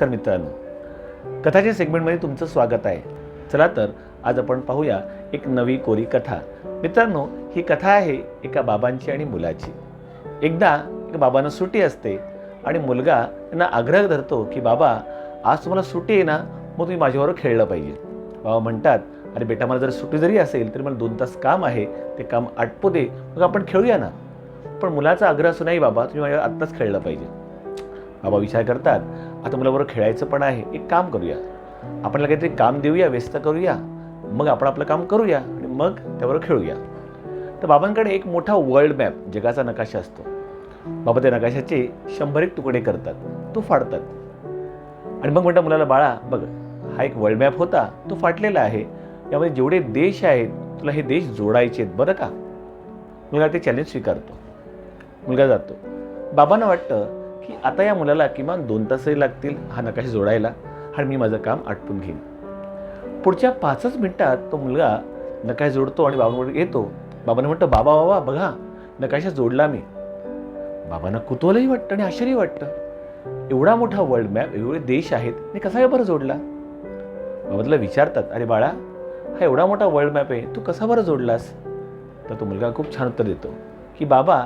तर मित्रांनो कथाच्या सेगमेंटमध्ये तुमचं स्वागत आहे. चला तर आज आपण पाहूया एक नवी कोरी कथा. मित्रांनो ही कथा आहे एका बाबांची आणि मुलाची. एकदा एका बाबांना सुट्टी असते आणि मुलगा त्यांना आग्रह धरतो की बाबा आज तुम्हाला सुट्टी आहे ना मग तुम्ही माझ्याबरोबर खेळलं पाहिजे. बाबा म्हणतात अरे बेटा मला जर सुट्टी जरी असेल तरी मला दोन तास काम आहे ते काम आटपू दे मग आपण खेळूया ना. पण मुलाचा आग्रह असू नाही बाबा तुम्ही माझ्या आत्ताच खेळलं पाहिजे. बाबा विचार करतात आता मुलाबरोबर खेळायचं पण आहे. एक काम करूया. आपल्याला काहीतरी काम देऊया व्यस्त करूया. मग आपण आपलं काम करूया आणि मग त्याबरोबर खेळूया. तर बाबांकडे एक मोठा वर्ल्ड मॅप जगाचा नकाशा असतो. बाबा त्या नकाशाचे शंभर एक तुकडे करतात. तो फाडतात. आणि मग म्हणतात मुलाला बाळा बघ हा एक वर्ल्ड मॅप होता. तो फाटलेला आहे. यामध्ये जेवढे देश आहेत तुला हे देश जोडायचे आहेत बरं का? मुलगा ते चॅलेंज स्वीकारतो. मुलगा जातो. बाबांना वाटतं की आता या मुलाला किमान दोन तासही लागतील हा नकाशा जोडायला आणि मी माझं काम आटपून घेईन. पुढच्या पाचच मिनटात तो मुलगा नकाशा जोडतो आणि बाबांवर येतो. बाबांना म्हणतो बाबा बाबा बघा नकाशा जोडला मी. बाबांना कुतूहलही वाटतं आणि आश्चर्य वाटतं. एवढा मोठा वर्ल्ड मॅप एवढे देश आहेत आणि कसा काय बरं जोडला? बाबा तुला विचारतात अरे बाळा हा एवढा मोठा वर्ल्ड मॅप आहे तू कसा बरं जोडलास? तर तो मुलगा खूप छान उत्तर देतो की बाबा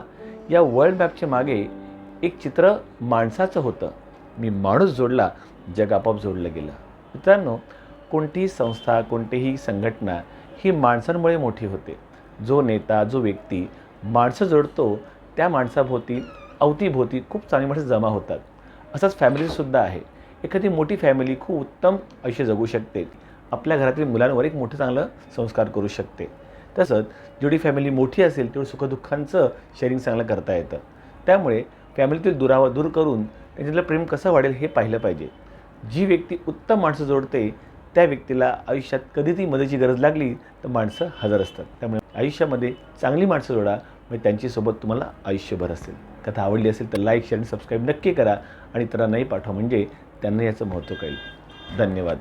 या वर्ल्ड मॅपच्या मागे एक चित्र माणसाचं होतं. मी माणूस जोडला जग आपोआप जोडलं गेलं. मित्रांनो कोणतीही संस्था कोणतीही संघटना ही माणसांमुळे मोठी होते. जो नेता जो व्यक्ती माणसं जोडतो त्या माणसाभोवती अवतीभोवती खूप चांगली माणसं जमा होतात. असंच फॅमिलीसुद्धा आहे. एखादी मोठी फॅमिली खूप उत्तम आयुष्य जगू शकते. आपल्या घरातील मुलांवर एक मोठं चांगलं संस्कार करू शकते. तसंच जेवढी फॅमिली मोठी असेल तेवढं सुखदुःखांचं शेअरिंग चांगलं करता येतं. त्यामुळे फॅमिलीतील दुरावा दूर करून त्यांच्यातलं प्रेम कसं वाढेल हे पाहिलं पाहिजे. जी व्यक्ती उत्तम माणसं जोडते त्या व्यक्तीला आयुष्यात कधीतरी मदतीची गरज लागली तर माणसं हजर असतात. त्यामुळे आयुष्यामध्ये चांगली माणसं जोडा म्हणजे त्यांच्यासोबत तुम्हाला आयुष्यभर असेल. कथा आवडली असेल तर लाईक शेअर आणि सबस्क्राईब नक्की करा आणि इतरांनाही पाठवा. म्हणजे त्यांना याचं महत्त्व कळेल. धन्यवाद.